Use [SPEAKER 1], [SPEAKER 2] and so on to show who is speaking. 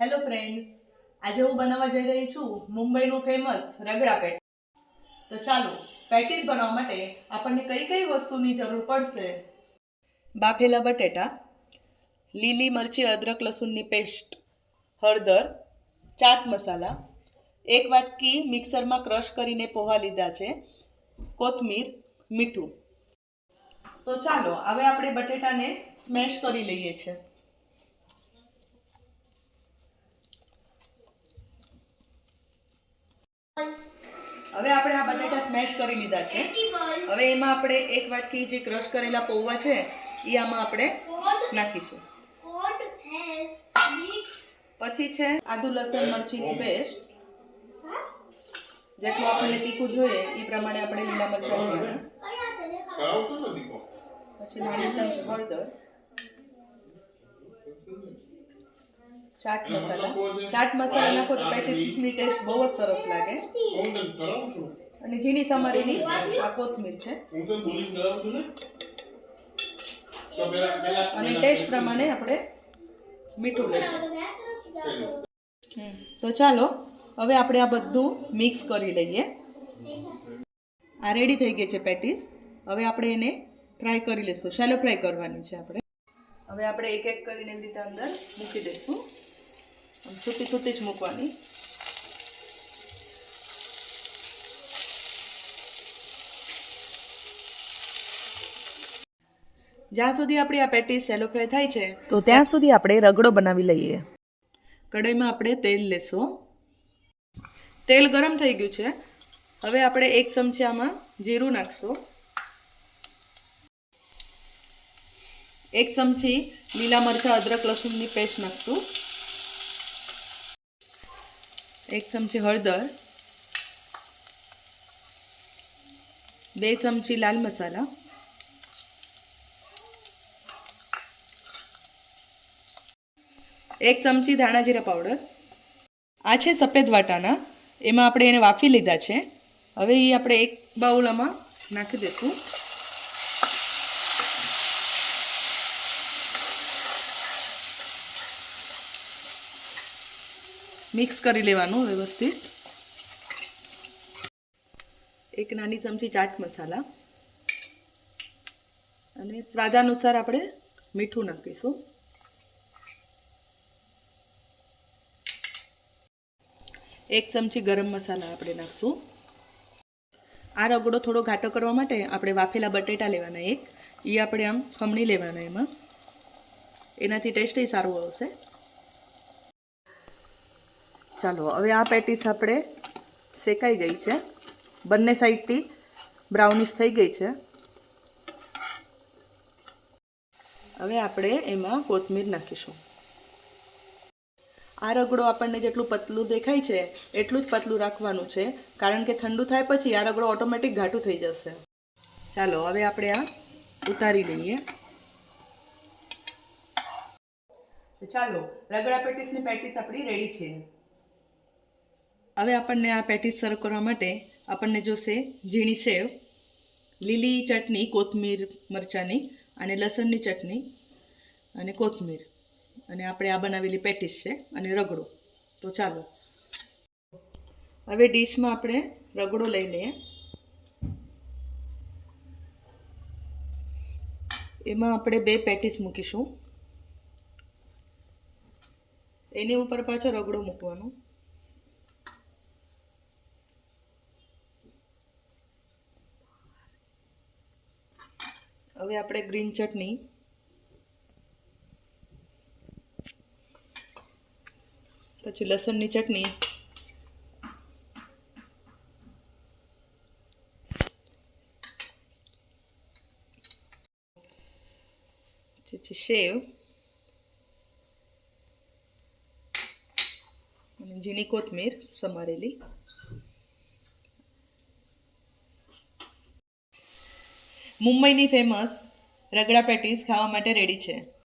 [SPEAKER 1] Hello friends આજે હું બનાવવા જઈ રહી છું મુંબઈનું ફેમસ રગડા પેટ. તો ચાલો, પેટીસ બનાવવા માટે આપણને કઈ કઈ વસ્તુની જરૂર પડશે? બાફેલા બટેટા, લીલી મરચી, અદરક, લસણની પેસ્ટ, હળદર, ચાટ મસાલા, એક વાટકી મિક્સરમાં ક્રશ કરીને પોહા લીધા છે, કોથમીર, મીઠું. તો ચાલો, હવે આપણે બટેટાને સ્મેશ કરી લઈએ છીએ. હવે આપણે આ બટેટા સ્મેશ કરી લીધા છે. હવે એમાં આપણે એક વાટકી જે ક્રશ કરેલા પૌવા છે એ આમાં આપણે નાખીશું. પછી છે આદુ લસણ મરચીની પેસ્ટ જેટલું આપણને તીખું જોઈએ એ પ્રમાણે આપણે લીલા મરચાં પછી નાની ચમચી હળદર ચાટ મસાલા. ચાટ મસાલા નાખો તો પેટીસની ટેસ્ટ બહુ જ સરસ લાગે. અને ઝીણી સમારીની આ કોથમીર છે. અને ટેસ્ટ પ્રમાણે આપણે મીઠું લેશું તો ચાલો હવે આપણે આ બધું મિક્સ કરી લઈએ. આ રેડી થઈ ગઈ છે પેટીસ. હવે આપણે એને ફ્રાય કરી લઈશું. શેલો ફ્રાય કરવાની છે આપણે. હવે આપણે એક એક કરીને એવી રીતે અંદર મૂકી દઈશું. છૂટી છૂટી જ મૂકવાની. જ્યાં સુધી આપણી આ પેટીસ શેલો ફ્રાય થાય છે તો ત્યાં સુધી આપણે રગડો બનાવી લઈએ. કઢાઈમાં આપણે તેલ લેશું. તેલ ગરમ થઈ ગયું છે. હવે આપણે એક ચમચી આમાં જીરું નાખશું. એક ચમચી લીલા મરચાં અદરક લસણની પેસ્ટ નાખશું. એક ચમચી હળદર બે ચમચી લાલ મસાલા એક ચમચી ધાણા જીરા પાવડર આ છે સફેદ વાટાણા. એમાં આપણે એને વાફી લીધા છે. હવે એ આપણે એક બાઉલામાં નાખી દઈશું મિક્સ કરી લેવાનું વ્યવસ્થિત. એક નાની ચમચી ચાટ મસાલા. અને સ્વાદાનુસાર આપણે મીઠું નાખીશું. એક ચમચી ગરમ મસાલા આપણે નાખશું. આ રગડો થોડો ઘાટો કરવા માટે આપણે વાફેલા બટેટા લેવાના એક. એ આપણે આમ ખમણી લેવાના એમાં. એનાથી ટેસ્ટ સારું આવશે. ચાલો, હવે આ પેટીસ આપણે શેકાઈ ગઈ છે. બંને સાઈડથી બ્રાઉનિશ થઈ ગઈ છે. હવે આપણે એમાં કોથમીર નાખીશું. આ રગડો આપણને જેટલું પતલું દેખાય છે, એટલું જ પતલું રાખવાનું છે. કારણ કે ઠંડુ થાય પછી આ રગડો ઓટોમેટિક ઘાટું થઈ જશે. ચાલો, હવે આપણે આ ઉતારી લઈએ. ચાલો, રગડા પેટીસની પેટીસ આપણી રેડી છે. હવે આપણને આ પેટીસ સર્વ કરવા માટે આપણને જોશે ઝીણી સેવ, લીલી ચટણી, કોથમીર મરચાંની અને લસણની ચટણી અને કોથમીર. અને આપણે આ બનાવેલી પેટીસ છે અને રગડો. તો ચાલો. હવે ડીશમાં આપણે રગડો લઈ લઈએ. એમાં આપણે બે પેટીસ મૂકીશું. એની ઉપર પાછો રગડો મૂકવાનો. હવે આપણે ગ્રીન ચટણી. પછી લસણની ચટણી. સેવ. અને ઝીણી કોથમીર સમારેલી. મુંબઈની ફેમસ રગડા પેટીસ ખાવા માટે રેડી છે.